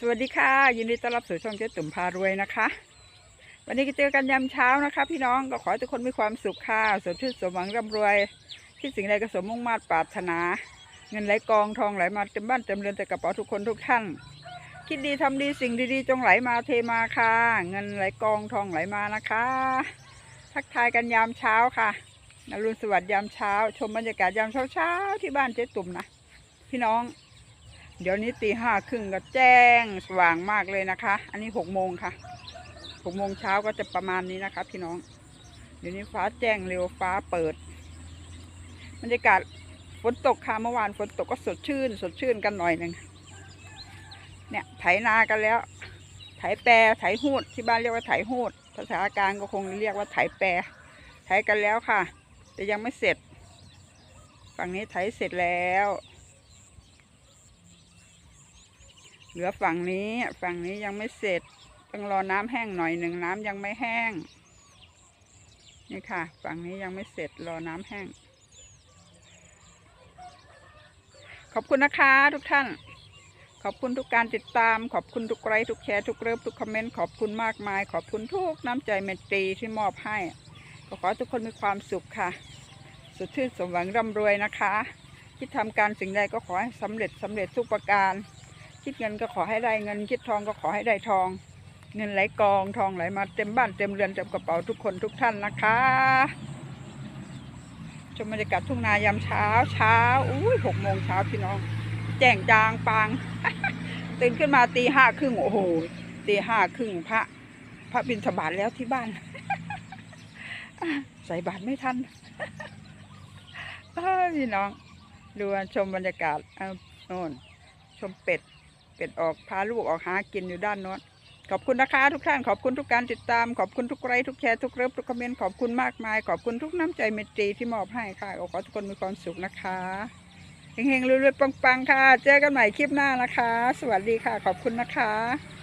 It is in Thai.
สวัสดีค่ะ ยินดีต้อนรับสู่ช่องเจ๊ตุ่มพารวยนะคะ วันนี้ก็เจอกันยามเช้านะคะ พี่น้องก็ขอให้ทุกคนมีความสุขค่ะสดชื่นสมหวังร่ำรวย ที่สิ่งใดก็สมมุ่งมาตรปรารถนา เงินไหลกองทองไหลมาเต็มบ้านเต็มเรือนแต่กระเป๋าทุกคนทุกท่าน คิดดีทำดีสิ่งดีๆ จงไหลมาเทมาค่ะ เงินไหลกองทองไหลมานะคะ ทักทายกันยามเช้าค่ะนรุณสวัสดิ์ยามเช้า ชมบรรยากาศยามเช้าๆที่บ้านเจ๊ตุ่มนะพี่น้อง เดี๋ยวนี้ตีห้าครึ่งก็แจ้งสว่างมากเลยนะคะ อันนี้หกโมงค่ะหกโมงเช้าก็จะประมาณนี้นะคะ พี่น้อง เดี๋ยวนี้ฟ้าแจ้งเร็วฟ้าเปิดบรรยากาศฝนตกค่ะเมื่อวานฝนตกก็สดชื่น สดชื่นกันหน่อยหนึ่งเนี่ยไถนากันแล้ว ไถแปรไถหูดที่บ้านเรียกว่าไถหูดภาษากลางก็คงเรียกว่าไถแปรไถกันแล้วค่ะ แต่ยังไม่เสร็จ ฝั่งนี้ไถเสร็จแล้ว เหลือฝั่งนี้ฝั่งนี้ยังไม่เสร็จ ต้องรอน้ำแห้งหน่อยหนึ่งน้ำยังไม่แห้ง นี่ค่ะ ฝั่งนี้ยังไม่เสร็จรอน้ำแห้ง ขอบคุณนะคะทุกท่าน ขอบคุณทุกการติดตาม ขอบคุณทุกไลค์ทุกแชร์ทุกเลิฟทุกคอมเมนต์ขอบคุณมากมาย ขอบคุณทุกน้ำใจเมตตีที่มอบให้ก็ขอทุกคนมีความสุขค่ะ สุดชื่นสมหวังร่ำรวยนะคะคิดทำการสิ่งใดก็ขอให้สำเร็จสำเร็จทุกประการ คิดเงินก็ขอให้ได้เงิน คิดทองก็ขอให้ได้ทอง เงินไหลกองทองไหลมาเต็มบ้านเต็มเรือนเต็มกระเป๋าทุกคนทุกท่านนะคะชมบรรยากาศทุ่งนายามเช้าเช้าอุ้ยหกโมงเช้าพี่น้อง แจ้งจางปางตื่นขึ้นมาตีห้าครึ่งโอ้โหตีห้าครึ่งพระ พระบิณฑบาตแล้วที่บ้าน ใส่บาตรไม่ทันพี่น้อง ดูชมบรรยากาศเอาโน่นชมเป็ด เป็ดออกพาลูกออกหากินอยู่ด้านโน้นขอบคุณนะคะทุกท่านขอบคุณทุกการติดตาม ขอบคุณทุกไลค์ทุกแชร์ทุกเลิฟทุกคอมเมนต์ขอบคุณมากมาย ขอบคุณทุกน้ำใจเมตตรีที่มอบให้ค่ะขอทุกคนมีความสุขนะคะเฮงๆรวยๆปังๆค่ะ เจอกันใหม่คลิปหน้านะคะ สวัสดีค่ะ ขอบคุณนะคะ